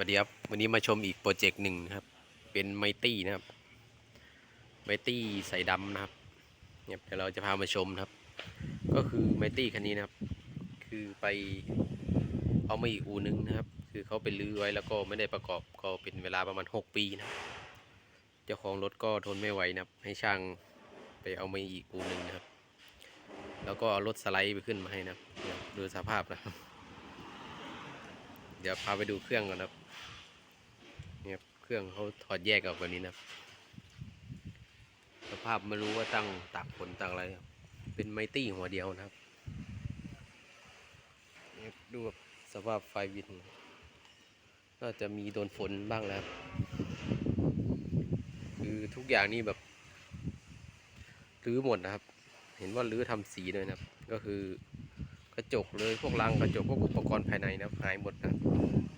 วัสดีครับ วันนี้มาชมอีกโปรเจกต์หนึ่งนะครับ เป็นไมตี้นะครับ ไมตี้ใส่ดำนะครับเนี่ยเดี๋ยวเราจะพามาชมนะครับ ก็คือไมตี้คันนี้นะครับ คือไปเอามาอีกอูนึงนะครับ คือเขาไปลื้อไว้แล้วก็ไม่ได้ประกอบก็เป็นเวลาประมาณ 6 ปีนะเจ้าของรถก็ทนไม่ไหวนะครับ ให้ช่างไปเอามาอีกอูนึงนะครับ แล้วก็เอารถสไลด์ไปขึ้นมาให้นะครับดูสภาพนะครับเดี๋ยวพาไปดูเครื่องก่อนนะครับ นี่ครับเครื่องเขาถอดแยกออกแบบนี้นะครับสภาพไม่รู้ว่าตั้งตากฝนตากอะไร เป็นไมตี้หัวเดียวนะครับนี่ดูแบบสภาพไฟวินน่าจะมีโดนฝนบ้างแล้วคือทุกอย่างนี่แบบรื้อหมดนะครับ เห็นว่ารื้อทำสีด้วยนะครับ ก็คือกระจกเลยพวกรังกระจกพวกอุปกรณ์ภายในนะครับหายหมดนะครับ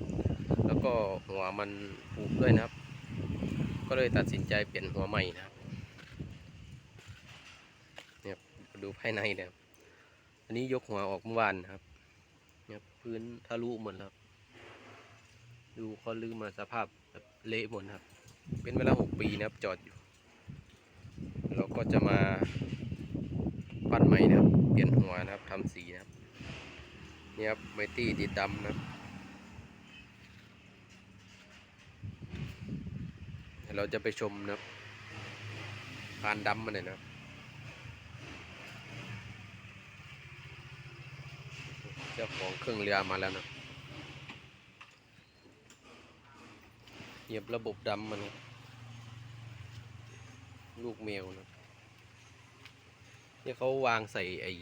แล้วก็หัวมันผุด้วยนะครับ ก็เลยตัดสินใจเปลี่ยนหัวใหม่นะครับเนี่ยดูภายในเนะครับอันนี้ยกหัวออกเมื่อวานนะครับเนี่ยพื้นทะลุหมดแล้วครับดูเขาลืมมาสภาพแบบเละหมดครับ เป็นเวลาหกปีนะครับจอดอยู่ เราก็จะมาปั้นใหม่นะครับ เปลี่ยนหัวนะครับทำสีนะครับเนี่ยครับไมตี้ดีดำนะครับ ดี๋ยวเราจะไปชมนะครับพานดำมันเลยนะครับเจ้าของเครื่องเรือมาแล้วนะเหยียบระบบดำมันลูกแมวนะเนี่ยเขาวางใส่ไอ้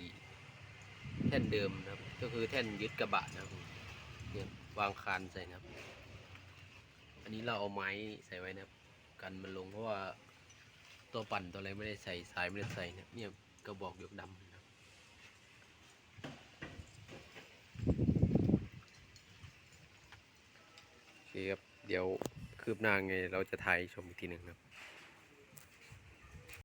แท่นเดิมนะครับ ก็คือแท่นยึดกระบะนะครับเนี่ยวางคานใส่นะครับ อันนี้เราเอาไม้ใส่ไว้นะครับ กันมันลงเพราะว่าตัวปั่นตัวอะไรไม่ได้ใส่สายไม่ได้ใส่เนี่ยเนี่ยกระบอกยกดำนะโอเคครับเดี๋ยวคืบหน้าไงเราจะถ่ายชมอีกทีหนึ่งครับ